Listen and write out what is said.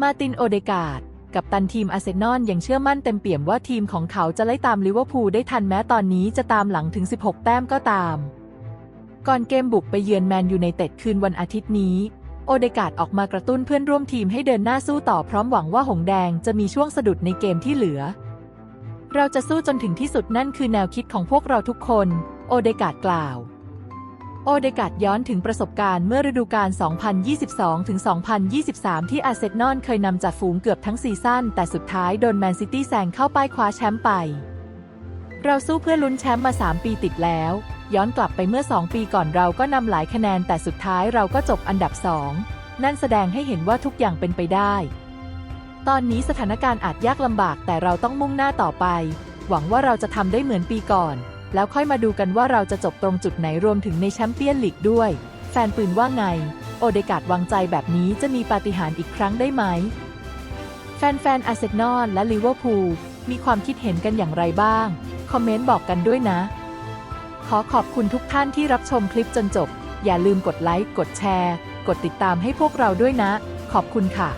มาตินโอเดกาดกับตันทีมอาร์เซนอลยังเชื่อมั่นเต็มเปี่ยมว่าทีมของเขาจะไล่ตามลิเวอร์พูลได้ทันแม้ตอนนี้จะตามหลังถึง 16 แต้มก็ตาม ก่อนเกมบุกไปเยือนแมนยูไนเต็ดคืนวันอาทิตย์นี้ โอเดกาดออกมากระตุ้นเพื่อนร่วมทีมให้เดินหน้าสู้ต่อพร้อมหวังว่าหงแดงจะมีช่วงสะดุดในเกมที่เหลือ เราจะสู้จนถึงที่สุดนั่นคือแนวคิดของพวกเราทุกคน โอเดกาดกล่าว โอเดกาดย้อนถึงประสบการณ์เมื่อฤดูกาล 2022-2023 ที่อาร์เซนอลเคยนำจากฝูงเกือบทั้งซีซั่น แต่สุดท้ายโดนแมนซิตี้แซงเข้าป้ายคว้าแชมป์ไป เราสู้เพื่อลุ้นแชมป์มา 3 ปีติดแล้ว ย้อนกลับไปเมื่อ 2 ปีก่อนเราก็นำหลายคะแนน แต่สุดท้ายเราก็จบอันดับ 2 นั่นแสดงให้เห็นว่าทุกอย่างเป็นไปได้ ตอนนี้สถานการณ์อาจยากลำบากแต่เราต้องมุ่งหน้าต่อไป หวังว่าเราจะทำได้เหมือนปีก่อน แล้วค่อยมาดูกันว่าเราจะจบตรงจุดไหนรวมถึงในแชมเปี้ยนลีกด้วย แฟนปืนว่าไง โอเดกาดวางใจแบบนี้จะมีปาฏิหาริย์อีกครั้งได้ไหม แฟนๆอาร์เซนอลและลิเวอร์พูลมีความคิดเห็นกันอย่างไรบ้าง คอมเมนต์บอกกันด้วยนะ ขอขอบคุณทุกท่านที่รับชมคลิปจนจบ อย่าลืมกดไลค์ กดแชร์ กดติดตามให้พวกเราด้วยนะ ขอบคุณค่ะ